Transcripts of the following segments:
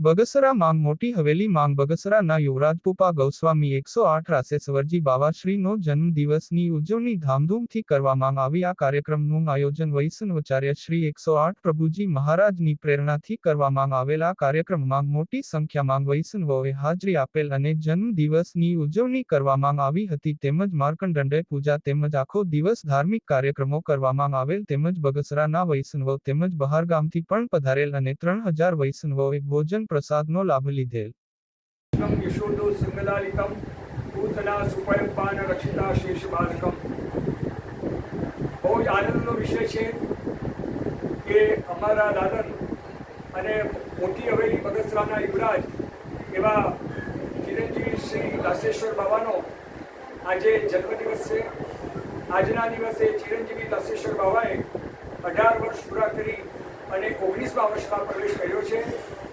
બગસરા માંગ મોટી હવેલી માંગ બગસરાના યુવરાજ પુપા ગૌસ્વામી એકસો આઠ રાસેશ્વરજી બાવાશ્રીનો જન્મદિવસની ઉજવણી ધામધૂમથી કરવામાં આવી. આ કાર્યક્રમનું આયોજન વૈષ્ણવાચાર્ય શ્રી એકસો આઠ પ્રભુજી મહારાજની પ્રેરણાથી કરવામાં આવેલા. કાર્યક્રમમાં મોટી સંખ્યામાં વૈષ્ણવોએ હાજરી આપેલ અને જન્મદિવસની ઉજવણી કરવામાં આવી હતી. તેમજ માર્કંડંડે પૂજા તેમજ આખો દિવસ ધાર્મિક કાર્યક્રમો કરવામાં આવેલ. તેમજ બગસરાના વૈષ્ણવો તેમજ બહારગામથી પણ પધારેલ અને ત્રણ હજાર વૈષ્ણવોએ ભોજન પ્રસાદનો લાભ લીધેલ. બહુ જ આનંદનો વિષય છે કે અમારા દાદન અને મોટી હવેલી બગસરાના યુવરાજ એવા ચિરંજીવી શ્રી દાસેશ્વર બાબાનો આજે જન્મદિવસ છે. આજના દિવસે ચિરંજીવી દાસેશ્વર બાબાએ અઢાર વર્ષ પૂરા કરી અને ઓગણીસમા વર્ષમાં પ્રવેશ કર્યો છે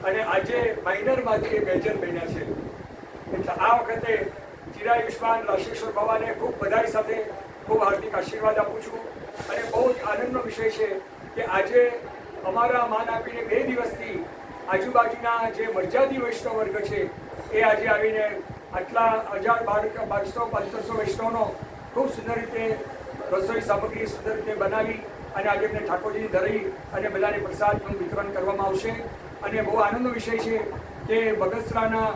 અને આજે માઇનરમાંથી એ મેજર બન્યા છે. એટલે આ વખતે ચિરાયુષ્માન રાશેશ્વર બાબાને ખૂબ બધાઈ સાથે ખૂબ હાર્દિક આશીર્વાદ આપું છું. અને બહુ જ આનંદનો વિષય છે કે આજે અમારા માન આપીને બે દિવસથી આજુબાજુના જે મર્યાદી વૈષ્ણવ વર્ગ છે, એ આજે આવીને આટલા હજાર બાર બારસો, પંદરસો વૈષ્ણવનો ખૂબ સુંદર રીતે રસોઈ સામગ્રી સુંદર રીતે બનાવી અને આજે એમને ઠાકોરજી ધરી અને બધાને પ્રસાદનું વિતરણ કરવામાં આવશે. અને બહુ આનંદનો વિષય છે કે બગસરાના